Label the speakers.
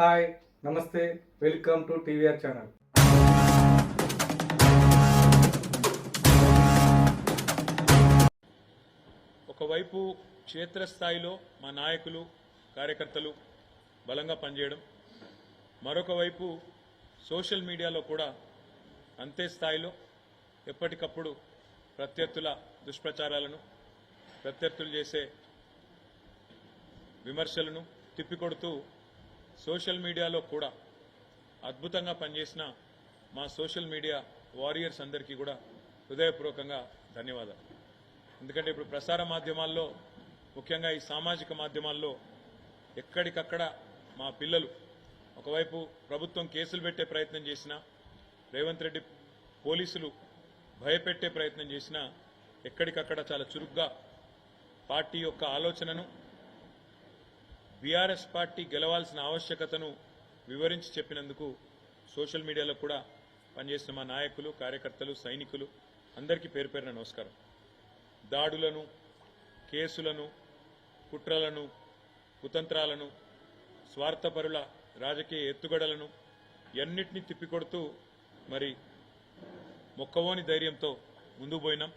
Speaker 1: Hi నమస్తే welcome to TVR channel.
Speaker 2: ఒకవైపు క్షేత్రస్థాయిలో మా నాయకులు కార్యకర్తలు బలంగా పనిచేయడం మరొక వైపు సోషల్ మీడియాలో కూడా అంతే స్థాయిలో ఎప్పటికప్పుడు ప్రత్యర్థుల దుష్ప్రచారాలను ప్రత్యర్థులు చేసే విమర్శలను తిప్పికొడుతూ సోషల్ మీడియాలో కూడా అద్భుతంగా పనిచేసిన మా సోషల్ మీడియా వారియర్స్ అందరికీ కూడా హృదయపూర్వకంగా ధన్యవాదాలు. ఎందుకంటే ఇప్పుడు ప్రసార మాధ్యమాల్లో ముఖ్యంగా ఈ సామాజిక మాధ్యమాల్లో ఎక్కడికక్కడ మా పిల్లలు ఒకవైపు ప్రభుత్వం కేసులు పెట్టే ప్రయత్నం చేసినా రేవంత్ రెడ్డి పోలీసులు భయపెట్టే ప్రయత్నం చేసినా ఎక్కడికక్కడ చాలా చురుగ్గా పార్టీ యొక్క ఆలోచనను బీఆర్ఎస్ పార్టీ గెలవాల్సిన ఆవశ్యకతను వివరించి చెప్పినందుకు సోషల్ మీడియాలో కూడా పనిచేసిన మా నాయకులు కార్యకర్తలు సైనికులు అందరికీ పేరు పేరున నమస్కారం. దాడులను కేసులను కుట్రలను కుతంత్రాలను స్వార్థపరుల రాజకీయ ఎత్తుగడలను ఎన్నిటినీ తిప్పికొడుతూ మరి మొక్కవోని ధైర్యంతో ముందుకు పోయినాం.